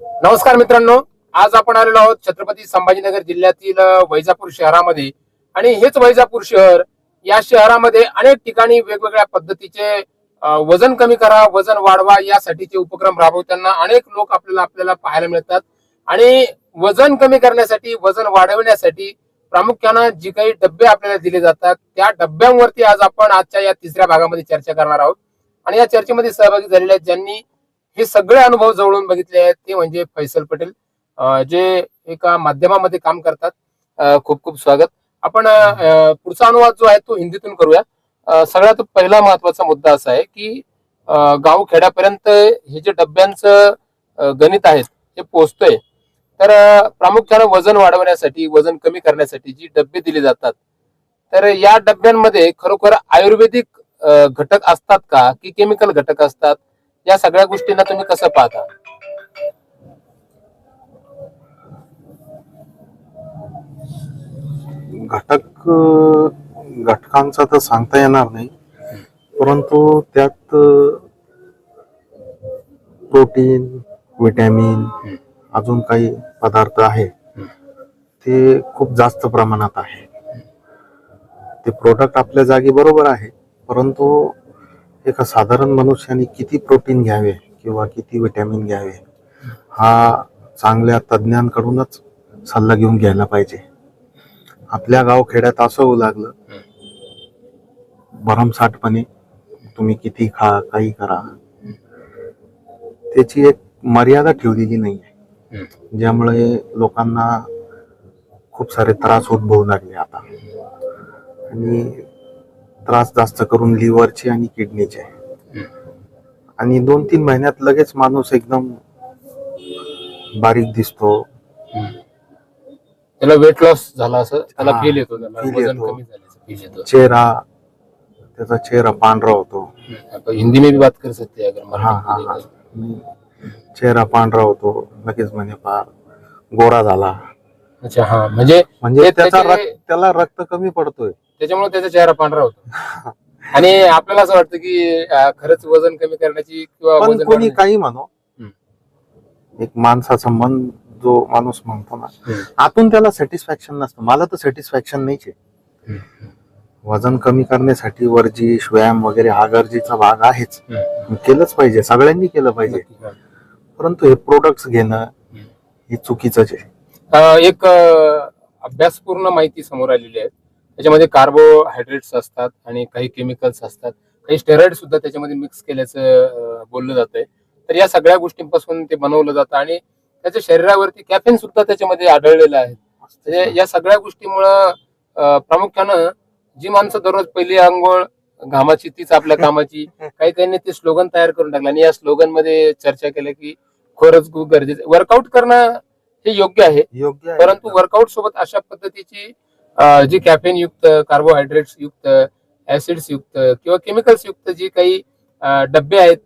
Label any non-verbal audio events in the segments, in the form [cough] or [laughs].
नमस्कार मित्रांनो आज आपण आलेलो आहोत छत्रपती संभाजीनगर जिल्ह्यातील वैजापूर शहरामध्ये. आणि हेच वैजापूर शहर या शहरामध्ये अनेक ठिकाणी वेगवेगळ्या पद्धतीचे वजन कमी करा वजन वाढवा यासाठीचे उपक्रम राबवताना अनेक लोक आपल्याला आपल्याला पाहायला मिळतात. आणि वजन कमी करण्यासाठी वजन वाढवण्यासाठी प्रामुख्यानं जी काही डब्बे आपल्याला दिले जातात त्या डब्यांवरती आज आपण आजच्या या तिसऱ्या भागामध्ये चर्चा करणार आहोत. आणि या चर्चेमध्ये सहभागी झालेल्या ज्यांनी हे सगळे अनुभव जवळून बघितले आहेत. ते म्हणजे फैसल पटेल जे एका माध्यमामध्ये काम करतात. खूप खूप स्वागत. आपण पुढचा अनुवाद जो आहे तो हिंदीतून करूया. सगळ्यात पहिला महत्त्वाचा मुद्दा असा आहे की गाव खेड्यापर्यंत हे जे डब्यांचं गणित आहे ते पोचतोय. तर प्रामुख्याने प्रामुख्यानं वजन वाढवण्यासाठी वजन कमी करण्यासाठी जी डबे दिले जातात तर या डब्यांमध्ये खरोखर आयुर्वेदिक घटक असतात का? की केमिकल घटक असतात? या सगळ्या गोष्टींना तुम्ही कसं पाहता? घटक घटकांचा तर सांगता येणार नाही. परंतु त्यात प्रोटीन विटॅमिन अजून काही पदार्थ आहे ते खूप जास्त प्रमाणात आहे ते प्रोडक्ट आपल्या जागी बरोबर आहे. परंतु एका साधारण मनुष्याने किती प्रोटीन घ्यावे किंवा किती विटॅमिन घ्यावे हा चांगल्या तज्ज्ञांकडूनच सल्ला घेऊन घ्यायला पाहिजे. आपल्या गावखेड्यात असं होऊ लागलं. भरमसाठपणे तुम्ही किती खा काही करा. त्याची एक मर्यादा ठेवलेली नाही आहे ज्यामुळे लोकांना खूप सारे त्रास उद्भवू लागले आता. आणि त्रास जास्त करून लिव्हरचे आणि किडनीचे. आणि दोन तीन महिन्यात लगेच माणूस एकदम बारीक दिसतो. त्याला वेट लॉस झाला असं? त्याला फील येतो त्याला. feel वजन येतो. कमी झाल्याचं फील येतो. चेहरा त्याचा चेहरा पांढरा होतो. हिंदी में भी बात कर सकते हैं अगर हा हा मराठी हा. में देखो. आणि चेहरा पांढरा होतो. लगेच म्हणे फार गोरा झाला. अच्छा हा. म्हणजे म्हणजे ते त्याचा त्याचे- रक्त त्याला रक्त कमी पडतोय. त्याच्यामुळे त्याचा चेहरा पांढरा होतो आणि आपल्याला असं वाटतं की खरंच वजन कमी करण्याची किंवा कोणी काही म्हणो. एक माणसाचा मन जो माणूस म्हणतो ना. आतून त्याला सॅटिस्फॅक्शन नसतं मला तर सॅटिस्फॅक्शन नाहीच आहे. वजन कमी करण्यासाठी वर्जिश व्यायाम वगैरे हा गरजेचा भाग आहेच. केलंच पाहिजे सगळ्यांनी केलं पाहिजे. परंतु हे प्रोडक्ट्स घेणं हे चुकीचंच आहे एक अभ्यासपूर्ण माहिती समोर आलेली आहे त्याच्यामध्ये कार्बोहायड्रेट्स असतात आणि काही केमिकल्स असतात. काही स्टेरॉइड सुद्धा त्याच्यामध्ये मिक्स केल्याचं बोललं जातंय. तर या सगळ्या गोष्टींपासून ते बनवलं जातं आणि त्याच्या शरीरावरती कॅफेन सुद्धा त्याच्यामध्ये आढळलेलं आहे. म्हणजे या सगळ्या गोष्टीमुळं प्रामुख्यानं जी माणसं दररोज पहिली आंघोळ घामाची तीच आपल्या कामाची काही काहींनी ते स्लोगन तयार करून टाकलं आणि या स्लोगनमध्ये चर्चा केली की खरंच खूप गरजेचं वर्कआउट करणं हे योग्य आहे. परंतु वर्कआउट सोबत अशा पद्धतीची जी कॅफेन युक्त कार्बोहायड्रेट्स युक्त ऍसिड्स युक्त किंवा केमिकल्स युक्त जी काही अं, डब्बे आहेत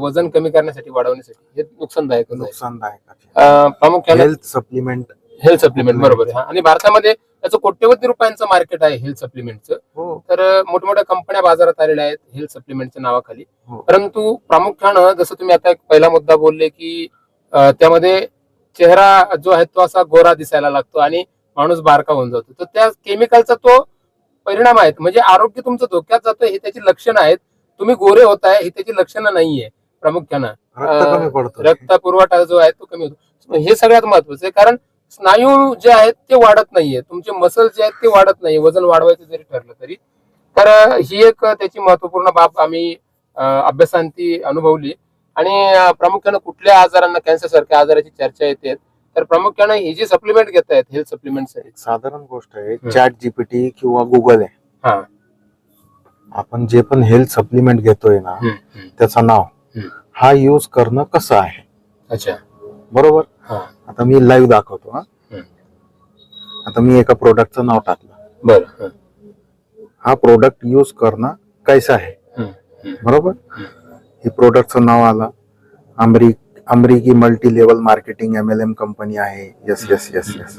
वजन कमी करण्यासाठी वाढवण्यासाठी हे नुकसानदायक. नुकसानदायक प्रामुख्याने हेल्थ सप्लिमेंट हेल्थ सप्लिमेंट बरोबर आहे. आणि भारतामध्ये त्याचं कोट्यवधी रुपयांचं मार्केट आहे हेल्थ सप्लिमेंटचं हो तर मोठमोठ्या कंपन्या बाजारात आलेल्या आहेत हेल्थ सप्लिमेंटच्या नावाखाली हो. परंतु प्रामुख्यानं जसं तुम्ही आता एक पहिला मुद्दा बोलले की त्यामध्ये चेहरा जो आहे तो असा गोरा दिसायला लागतो आणि माणूस बारका होऊन जातो. तर त्या केमिकलचा तो परिणाम आहेत. म्हणजे आरोग्य तुमचं धोक्यात जातं हे त्याची लक्षणं आहेत. तुम्ही गोरे होताय ही त्याची लक्षणं नाहीये प्रामुख्यानं. रक्त पुरवठा जो आहे तो कमी होतो. हे सगळ्यात महत्वाचं आहे. कारण स्नायू जे आहेत ते वाढत नाहीये. तुमचे मसल जे आहेत ते वाढत नाहीये. वजन वाढवायचं जरी ठरलं तरी. तर ही एक त्याची महत्त्वपूर्ण बाब आम्ही अभ्यासांती अनुभवली. आणि प्रामुख्यानं कुठल्या आजारांना कॅन्सर सारख्या आजाराची चर्चा येते. तर प्रामुख्यानं ही जी सप्लिमेंट घेत आहेत हेल्थ सप्लिमेंट एक साधारण गोष्ट आहे. चॅट जीपीटी किंवा गुगल आहे हा आपण जे पण हेल्थ सप्लिमेंट घेतोय ना. त्याचं नाव. हा यूज करणं कसं आहे अच्छा बरोबर आता मी लाईव्ह दाखवतो हा. आता मी एका प्रोडक्टचं नाव टाकलं बरं हं, प्रोडक्ट यूज करणं कैसा आहे. बरोबर. हे प्रोडक्टचं नाव आलं अमरी अमरिकी multi level marketing M L M company आहे. यस यस यस यस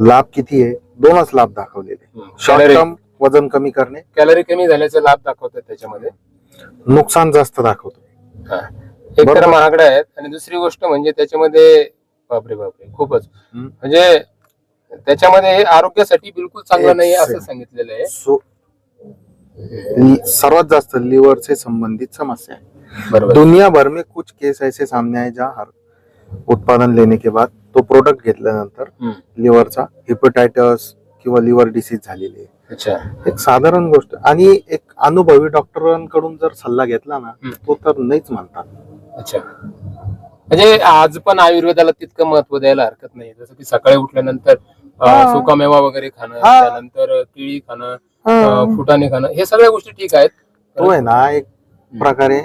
लाभ किती आहे? दोनच लाभ दाखवलेले. शॉर्ट टर्म वजन कमी करणे. कॅलरी कमी झाल्याचे लाभ दाखवतात त्याच्यामध्ये. नुकसान जास्त दाखवतो. एक तर. महागड्या आहेत आणि दुसरी गोष्ट म्हणजे त्याच्यामध्ये बापरे बापरे खूपच. म्हणजे त्याच्यामध्ये हे आरोग्यासाठी बिलकुल चांगलं नाही असं. सांगितलेलं आहे. सर्वात जास्त लिव्हर से संबंधित समस्या है बरोबर दुनिया भर में कुछ केस ऐसे सामने आए जहाँ हर उत्पादन लेने के बाद तो प्रोडक्ट घेतल्यानंतर. लिव्हरचा हिपटायटस किंवा लिव्हर डिसीज झालेली आहे. अच्छा. एक साधारण गोष्ट. आणि एक अनुभवी डॉक्टरांकडून जर सल्ला घेतला ना. तो तर नाहीच म्हणतात अच्छा. म्हणजे आज पण आयुर्वेदाला तितकं महत्त्व द्यायला हरकत नाही. जसं की सकाळी उठल्यानंतर. सुकामेवा वगैरे खाणं. त्यानंतर केळी खाणं फुटाणे खाणं हे सगळ्या गोष्टी ठीक आहेत. तो है ना एक प्रकारे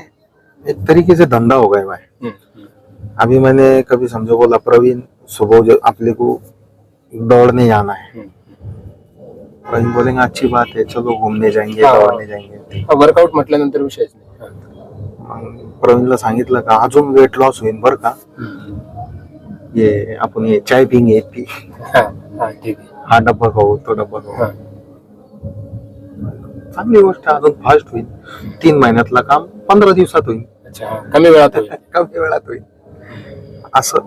एक तरीके से धंधा हो गया है हम्म. अभी मैंने कभी समझो बोला प्रवीण सुबह जो अपने को दौड़ने जाना है. प्रवीण बोलेंगे अच्छी बात है चलो घूमने जाएंगे हाँ. दौड़ने जाएंगे। वर्कआउट म्हटल्यानंतर विषयच नाही. हा. प्रवीणला सांगितलं का अजून वेट लॉस होईल बरं का. ये आपण ये चाय पिंगे ती हा, हा, हा. डब्बा खाऊ तो डब्बा खाऊ. हा. चांगली गोष्ट अजून फास्ट होईल. तीन महिन्यातलं काम पंधरा दिवसात होईल. अच्छा. कमी वेळात होईल. [laughs] कमी वेळात होईल. असं.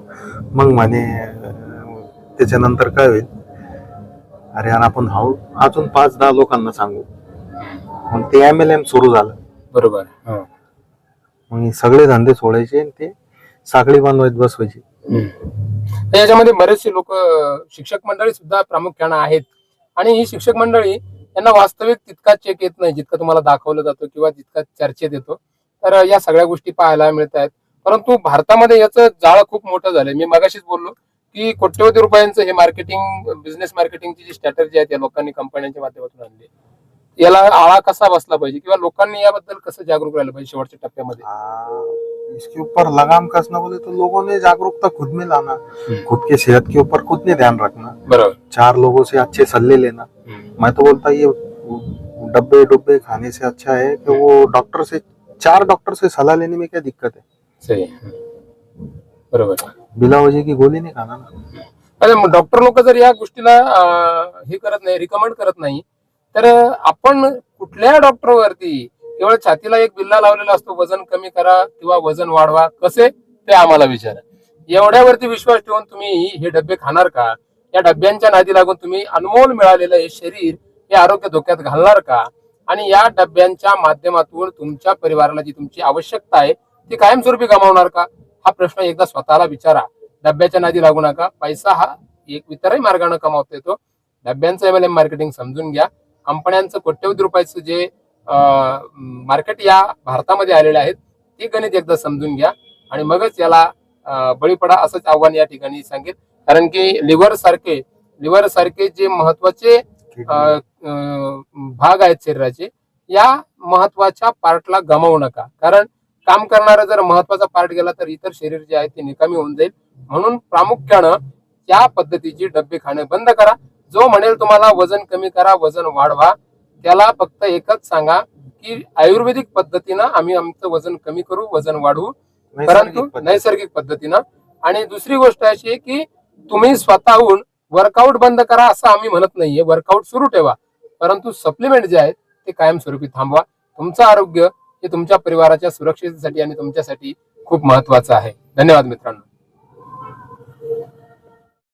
मग म्हणे त्याच्यानंतर काय होईल? अरे यार आपण हाऊ अजून पाच दहा लोकांना सांगू. मग ते एम एल एम सुरू झालं. बरोबर. हा. मग सगळे धंदे सोडायचे आणि ते साखळी बांधवायत बसवायची. याच्यामध्ये बरेचसे लोक शिक्षक मंडळी सुद्धा प्रामुख्यानं आहेत. आणि ही शिक्षक मंडळी यांना वास्तविक तितका चेक येत नाही जितका तुम्हाला दाखवलं जातो किंवा जितका चर्चेत येतो. तर या सगळ्या गोष्टी पाहायला मिळत आहेत परंतु भारतामध्ये याचं जाळं खूप मोठं झालंय. मी मगाशीच बोललो की कोट्यवधी रुपयांचं हे मार्केटिंग बिझनेस मार्केटिंगची जी स्ट्रॅटर्जी आहे त्या लोकांनी कंपन्यांच्या माध्यमातून आणली याला आळा कसा बसला पाहिजे किंवा लोकांनी याबद्दल कसं जागरूक राहिलं पाहिजे शेवटच्या टप्प्यामध्ये? इसके ऊपर लगाम कसना बोले तो लोगों ने जागरूकता खुद में लाना. खुद के सेहत के ऊपर खुद ने ध्यान रखना. बरोबर. चार लोगों से अच्छे सल्ले लेना. मैं तो बोलता ये डब्बे डुब्बे खाने से अच्छा है कि वो डॉक्टर से चार डॉक्टर से सलाह लेने में क्या दिक्कत है? सही बरोबर बिला वजह की गोली नहीं खाना ना। अरे मग डॉक्टर लोक जर या गोष्टीला अं, हे करत नाही रिकमेंड करत नाही तर आपण कुठल्या डॉक्टरवरती केवळ छातीला एक बिल्ला लावलेला असतो वजन कमी करा किंवा वजन वाढवा कसे? ते आम्हाला विचारा. एवढ्यावरती विश्वास ठेवून तुम्ही हे डबे खाणार का? या डब्यांच्या नादी लागून तुम्ही अनमोल मिळालेलं हे शरीर हे आरोग्य धोक्यात घालणार का? आणि या डब्यांच्या माध्यमातून तुमच्या परिवाराला जी तुमची आवश्यकता आहे ती कायमस्वरूपी गमावणार का? हा प्रश्न एकदा स्वतःला विचारा. डब्याच्या नादी लागू नका. पैसा हा एक इतरही मार्गाने कमावता येतो. डब्यांचं एम एल एम मार्केटिंग समजून घ्या. कंपन्यांचं कोट्यवधी रुपयाचं जे मार्केट या भारतामध्ये आलेले आहेत ते गणित एकदा समजून घ्या आणि मगच याला बळी पडा असंच आव्हान या ठिकाणी सांगेल कारण की लिव्हर सारखे लिव्हर सारखे जे महत्त्वाचे भाग आहेत शरीराचे. या महत्त्वाच्या पार्टला गमावू नका. कारण काम करणारा जर महत्त्वाचा पार्ट गेला तर इतर शरीर जे आहे ते निकामी होऊन जाईल. म्हणून प्रामुख्यानं या पद्धतीची डब्बे खाणे बंद करा. जो म्हणेल तुम्हाला वजन कमी करा वजन वाढवा त्याला फक्त एकच सांगा की आयुर्वेदिक पद्धतीनं आम्ही आमचं वजन कमी करू वजन वाढवू. परंतु नैसर्गिक पद्धत. नैसर्गिक पद्धतीनं. आणि दुसरी गोष्ट अशी आहे की तुम्ही स्वतःहून वर्कआउट बंद करा असं आम्ही म्हणत नाहीये. वर्कआउट सुरू ठेवा. परंतु सप्लिमेंट जे आहेत ते कायमस्वरूपी थांबवा. तुमचं आरोग्य हे तुमच्या परिवाराच्या सुरक्षेसाठी आणि तुमच्यासाठी खूप महत्वाचं आहे. धन्यवाद मित्रांनो.